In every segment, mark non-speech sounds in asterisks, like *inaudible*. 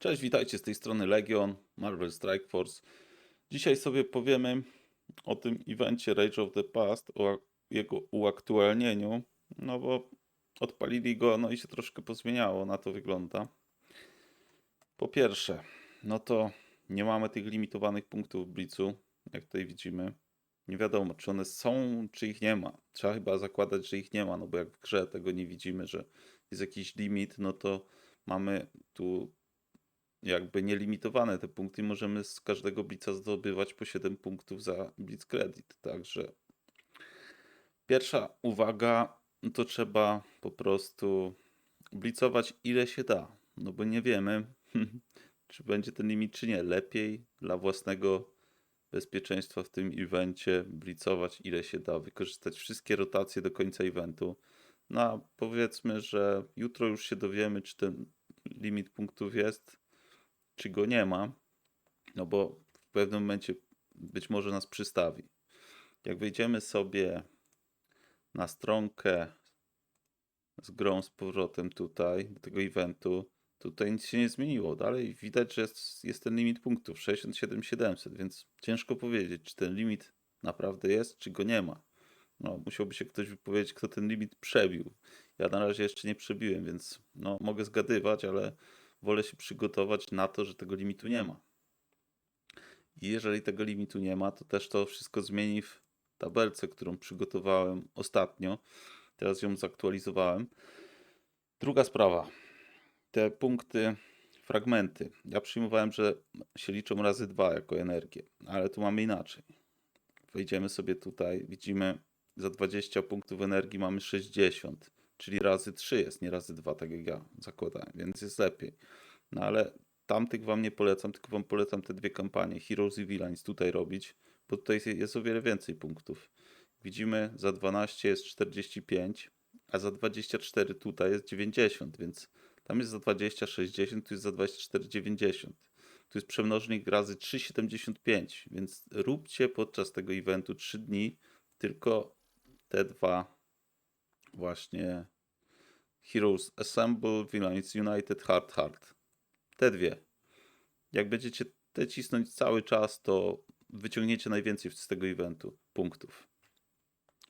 Cześć, witajcie z tej strony Legion, Marvel Strike Force. Dzisiaj sobie powiemy o tym evencie Rage of the Past, o jego uaktualnieniu, no bo odpalili go, no i się troszkę pozmieniało, na to wygląda. Po pierwsze, no to nie mamy tych limitowanych punktów w Blitzu, jak tutaj widzimy. Nie wiadomo, czy one są, czy ich nie ma. Trzeba chyba zakładać, że ich nie ma, no bo jak w grze tego nie widzimy, że jest jakiś limit, no to mamy tu jakby nielimitowane te punkty możemy z każdego blica zdobywać po 7 punktów za blitz credit. Także pierwsza uwaga, to trzeba po prostu blicować ile się da, no bo nie wiemy, *laughs* czy będzie ten limit, czy nie. Lepiej dla własnego bezpieczeństwa w tym evencie blicować ile się da, wykorzystać wszystkie rotacje do końca eventu. No a powiedzmy, że jutro już się dowiemy, czy ten limit punktów jest, czy go nie ma, no bo w pewnym momencie być może nas przystawi. Jak wejdziemy sobie na stronkę z grą z powrotem tutaj, do tego eventu, tutaj nic się nie zmieniło. Dalej widać, że jest, jest ten limit punktów 67 700, więc ciężko powiedzieć, czy ten limit naprawdę jest, czy go nie ma. No, musiałby się ktoś wypowiedzieć, kto ten limit przebił. Ja na razie jeszcze nie przebiłem, więc no, mogę zgadywać, ale wolę się przygotować na to, że tego limitu nie ma. I jeżeli tego limitu nie ma, to też to wszystko zmieni w tabelce, którą przygotowałem ostatnio. Teraz ją zaktualizowałem. Druga sprawa. Te punkty, fragmenty. Ja przyjmowałem, że się liczą razy dwa jako energię, ale tu mamy inaczej. Wejdziemy sobie tutaj, widzimy za 20 punktów energii mamy 60, czyli razy 3 jest, nie razy 2, tak jak ja zakładałem, więc jest lepiej. No ale tamtych wam nie polecam, tylko wam polecam te dwie kampanie, Heroes i Villains tutaj robić, bo tutaj jest o wiele więcej punktów. Widzimy, za 12 jest 45, a za 24 tutaj jest 90, więc tam jest za 20 60, tu jest za 24 90. Tu jest przemnożnik razy 3,75, więc róbcie podczas tego eventu 3 dni tylko te dwa właśnie Heroes Assemble, Villains United, Hard Hard. Te dwie. Jak będziecie te cisnąć cały czas, to wyciągniecie najwięcej z tego eventu punktów.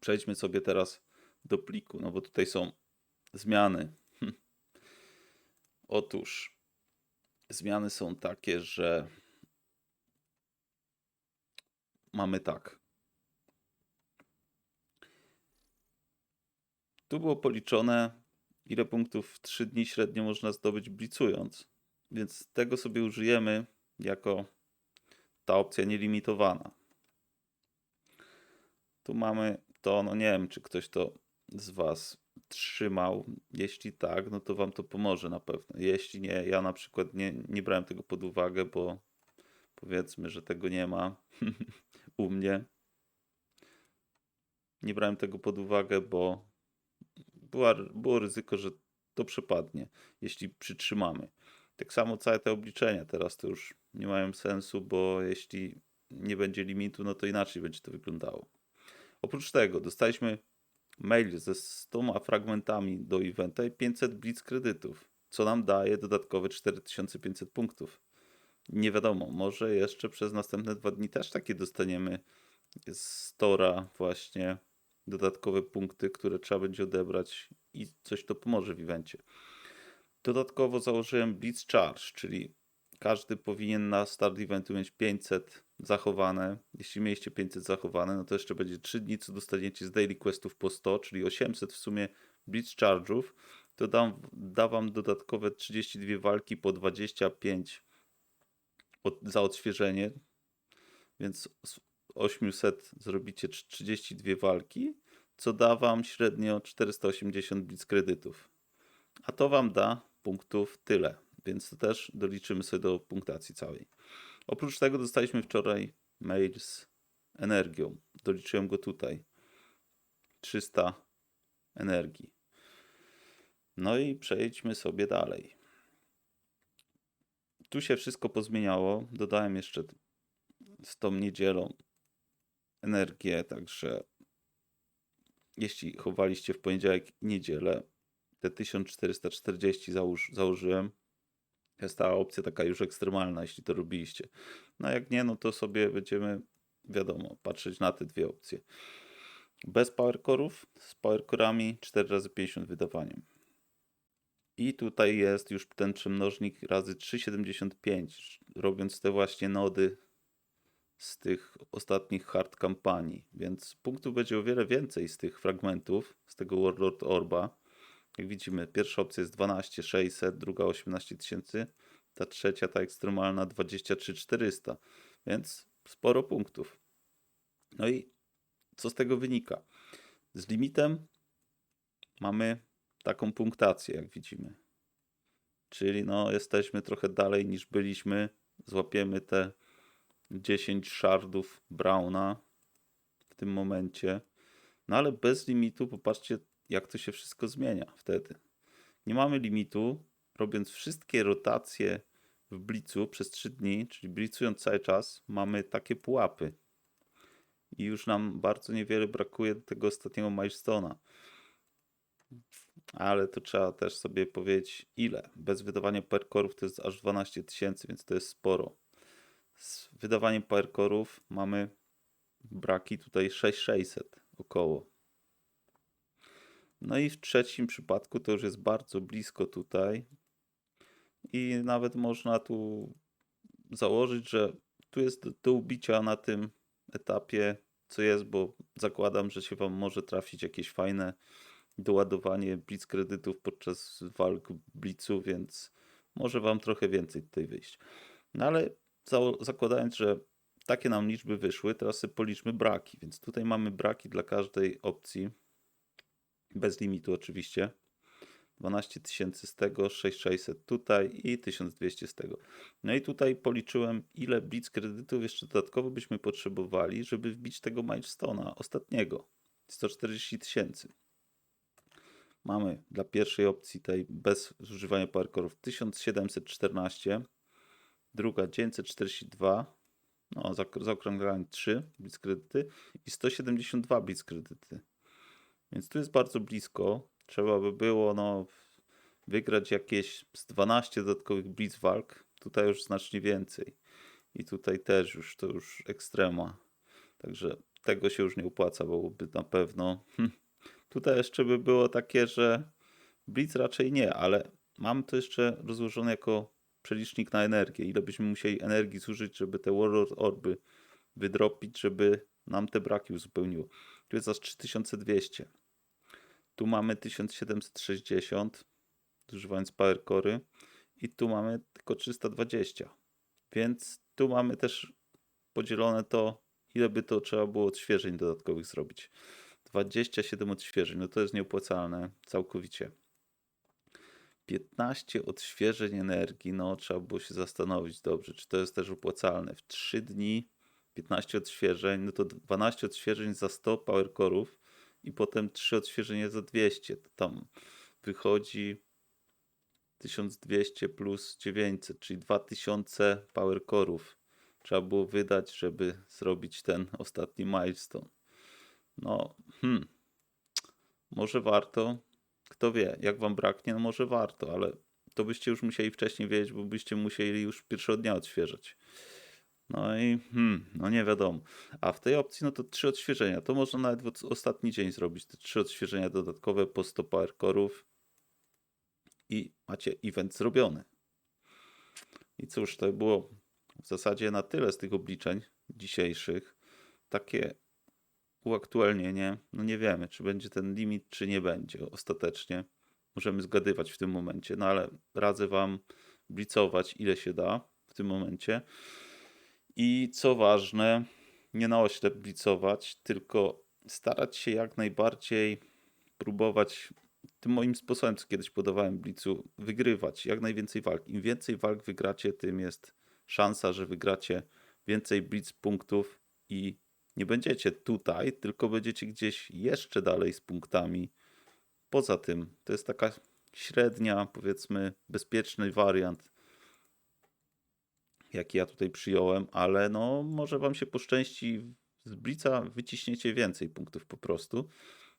Przejdźmy sobie teraz do pliku, no bo tutaj są zmiany. *laughs* Otóż zmiany są takie, że mamy tak. Tu było policzone, ile punktów w 3 dni średnio można zdobyć blicując, więc tego sobie użyjemy jako ta opcja nielimitowana. Tu mamy to, no nie wiem, czy ktoś to z Was trzymał. Jeśli tak, no to Wam to pomoże na pewno. Jeśli nie, ja na przykład nie, nie brałem tego pod uwagę, bo powiedzmy, że tego nie ma *laughs* u mnie. Nie brałem tego pod uwagę, bo była, było ryzyko, że to przepadnie, jeśli przytrzymamy. Tak samo całe te obliczenia teraz to już nie mają sensu, bo jeśli nie będzie limitu, no to inaczej będzie to wyglądało. Oprócz tego dostaliśmy mail ze 100 fragmentami do eventa i 500 blitz kredytów, co nam daje dodatkowe 4500 punktów. Nie wiadomo, może jeszcze przez następne dwa dni też takie dostaniemy z Stora właśnie dodatkowe punkty, które trzeba będzie odebrać i coś to pomoże w evencie. Dodatkowo założyłem Blitz Charge, czyli każdy powinien na start eventu mieć 500 zachowane. Jeśli mieliście 500 zachowane, no to jeszcze będzie 3 dni, co dostaniecie z daily questów po 100, czyli 800 w sumie Blitz Charge'ów. To dam, da wam dodatkowe 32 walki po 25 od, za odświeżenie, więc 800 zrobicie 32 walki, co da wam średnio 480 blitz kredytów. A to wam da punktów tyle, więc to też doliczymy sobie do punktacji całej. Oprócz tego dostaliśmy wczoraj mail z energią. Doliczyłem go tutaj. 300 energii. No i przejdźmy sobie dalej. Tu się wszystko pozmieniało. Dodałem jeszcze z tą niedzielą energię, także jeśli chowaliście w poniedziałek i niedzielę, te 1440 załóż, założyłem, Jest ta opcja taka już ekstremalna, jeśli to robiliście. No jak nie, no to sobie będziemy, wiadomo, patrzeć na te dwie opcje. Bez powercore'ów, z powercore'ami 4 razy 50 wydawaniem. I tutaj jest już ten przemnożnik razy 3,75, robiąc te właśnie nody z tych ostatnich hard kampanii. Więc punktów będzie o wiele więcej z tych fragmentów, z tego Warlord Orba. Jak widzimy, pierwsza opcja jest 12 600, druga 18 tysięcy, ta trzecia, ta ekstremalna 23 400, więc sporo punktów. No i co z tego wynika? Z limitem mamy taką punktację, jak widzimy. Czyli no, jesteśmy trochę dalej niż byliśmy. Złapiemy te 10 shardów Browna w tym momencie. No ale bez limitu, popatrzcie, jak to się wszystko zmienia wtedy. Nie mamy limitu, robiąc wszystkie rotacje w blicu przez 3 dni, czyli blicując cały czas, mamy takie pułapy. I już nam bardzo niewiele brakuje do tego ostatniego milestone'a. Ale to trzeba też sobie powiedzieć ile. Bez wydawania perkorów to jest aż 12 tysięcy, więc to jest sporo. Z wydawaniem powercorów mamy braki tutaj 6600 około. No i w trzecim przypadku to już jest bardzo blisko tutaj. I nawet można tu założyć, że tu jest do, do ubicia na tym etapie, co jest, bo zakładam, że się Wam może trafić jakieś fajne doładowanie blitz kredytów podczas walk blitzu, więc może Wam trochę więcej tutaj wyjść. No ale zakładając, że takie nam liczby wyszły, teraz sobie policzmy braki. Więc tutaj mamy braki dla każdej opcji, bez limitu oczywiście. 12 tysięcy z tego, 6600 tutaj i 1200 z tego. No i tutaj policzyłem, ile blitz kredytów jeszcze dodatkowo byśmy potrzebowali, żeby wbić tego milestone'a ostatniego. 140 tysięcy. Mamy dla pierwszej opcji tej bez zużywania powercore'ów 1714, druga 942, no zaokrąglałem 3 blitz kredyty i 172 blitz kredyty. Więc tu jest bardzo blisko. Trzeba by było no, wygrać jakieś z 12 dodatkowych blitz walk. Tutaj już znacznie więcej. I tutaj też już to już ekstrema. Także tego się już nie opłaca, byłoby na pewno. Hm. Tutaj jeszcze by było takie, że blitz raczej nie, ale mam to jeszcze rozłożone jako przelicznik na energię. Ile byśmy musieli energii zużyć, żeby te Warlord Orby wydropić, żeby nam te braki uzupełniło. Tu jest aż 3200. Tu mamy 1760, zużywając power core'y i tu mamy tylko 320. Więc tu mamy też podzielone to, ile by to trzeba było odświeżeń dodatkowych zrobić. 27 odświeżeń, no to jest nieopłacalne całkowicie. 15 odświeżeń energii, no trzeba było się zastanowić dobrze, czy to jest też opłacalne. W 3 dni 15 odświeżeń, no to 12 odświeżeń za 100 power core'ów i potem 3 odświeżenia za 200. To tam wychodzi 1200 plus 900, czyli 2000 power core'ów trzeba było wydać, żeby zrobić ten ostatni milestone. No, hmm, może warto, kto wie, jak wam braknie, no może warto, ale to byście już musieli wcześniej wiedzieć, bo byście musieli już pierwszego dnia odświeżać. No i hmm, no nie wiadomo. A w tej opcji, no to trzy odświeżenia. To można nawet w ostatni dzień zrobić. Te trzy odświeżenia dodatkowe po 100 power core'ów i macie event zrobiony. I cóż, to było w zasadzie na tyle z tych obliczeń dzisiejszych. Takie uaktualnienie, no nie wiemy, czy będzie ten limit, czy nie będzie ostatecznie. Możemy zgadywać w tym momencie, no ale radzę Wam blicować ile się da w tym momencie. I co ważne, nie na oślep blicować, tylko starać się jak najbardziej próbować tym moim sposobem, co kiedyś podawałem blicu, wygrywać jak najwięcej walk. Im więcej walk wygracie, tym jest szansa, że wygracie więcej blitz punktów i nie będziecie tutaj, tylko będziecie gdzieś jeszcze dalej z punktami. Poza tym, to jest taka średnia, powiedzmy, bezpieczny wariant, jaki ja tutaj przyjąłem, ale no może wam się poszczęści z Blica wyciśniecie więcej punktów po prostu,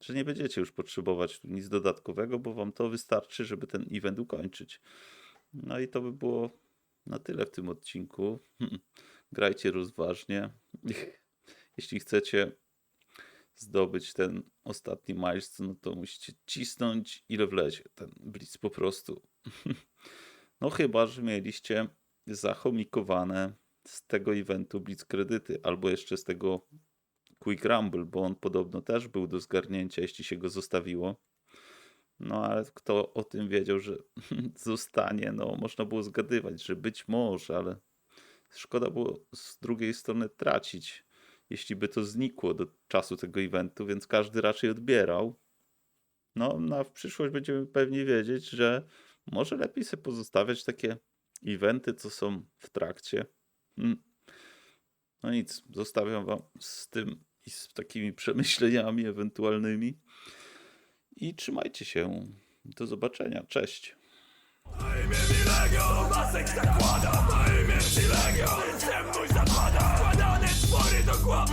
że nie będziecie już potrzebować nic dodatkowego, bo wam to wystarczy, żeby ten event ukończyć. No i to by było na tyle w tym odcinku. *laughs* Grajcie rozważnie. *laughs* Jeśli chcecie zdobyć ten ostatni milestone, no to musicie cisnąć ile wlezie. Ten blitz po prostu. *laughs* No chyba, że mieliście zachomikowane z tego eventu blitz kredyty, albo jeszcze z tego Quick Rumble, bo on podobno też był do zgarnięcia, jeśli się go zostawiło. No ale kto o tym wiedział, że *laughs* zostanie, no można było zgadywać, że być może, ale szkoda było z drugiej strony tracić, jeśli by to znikło do czasu tego eventu, więc każdy raczej odbierał. No, na w przyszłość będziemy pewnie wiedzieć, że może lepiej sobie pozostawiać takie eventy, co są w trakcie. Mm. No nic, zostawiam wam z tym i z takimi *laughs* przemyśleniami ewentualnymi. I trzymajcie się. Do zobaczenia. Cześć.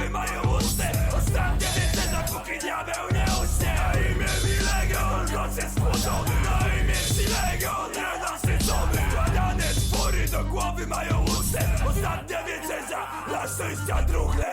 Mają ustę Ostatnie wiece, dopóki diabeł nie uśnie Na imię mi Legion, noc spłodzony. Na imię ci Legion, nienasycony Składane czwory do głowy mają ustę Ostatnia wieczerza, dla szczęścia druchle